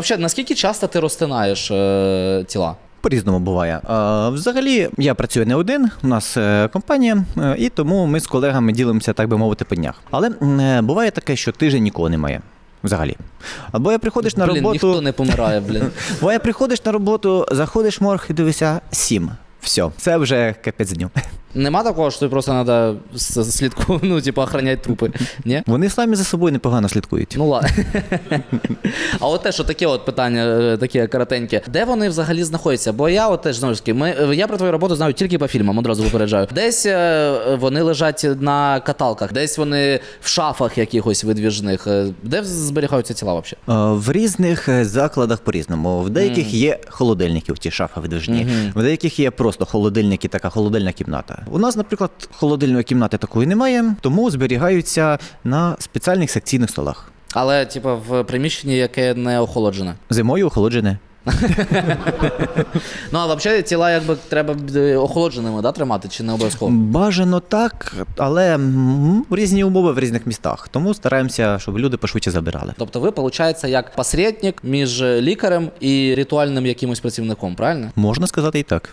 Взагалі, наскільки часто ти розтинаєш е, тіла? По-різному буває. А, взагалі, я працюю не один, у нас е, компанія, е, і тому ми з колегами ділимося, так би мовити, по днях. Але е, буває таке, що тиждень нікого немає. Взагалі. Або я приходиш на блін, роботу. ніхто не помирає, блін. Бо я приходиш на роботу, заходиш в морг і дивишся сім. Все, це вже капець дню. Нема такого, що просто треба слідку, ну, типу, охороняти трупи. Ні? Вони самі за собою непогано слідкують. Ну ладно. А от те, що таке от питання, е, таке коротеньке. Де вони взагалі знаходяться? Бо я от теж знову ж таки, ми, е, я про твою роботу знаю тільки по фільмам, одразу випереджаю. Десь е, вони лежать на каталках, десь вони в шафах якихось видвіжних. Де зберігаються тіла взагалі? В різних закладах по-різному. В деяких є холодильники ті шафи видвижні, в деяких є просто холодильники, така холодильна кімната. У нас, наприклад, холодильної кімнати такої немає, тому зберігаються на спеціальних секційних столах. Але, типу, в приміщенні, яке не охолоджене. Зимою охолоджене. Ну, а взагалі тіла якби треба е, охолодженими да, тримати, чи не обов'язково? Бажано так, але різні умови в різних містах. Тому стараємося, щоб люди пошвидше забирали. Тобто ви, виходить, як посередник між лікарем і ритуальним якимось працівником, правильно? Можна сказати і так.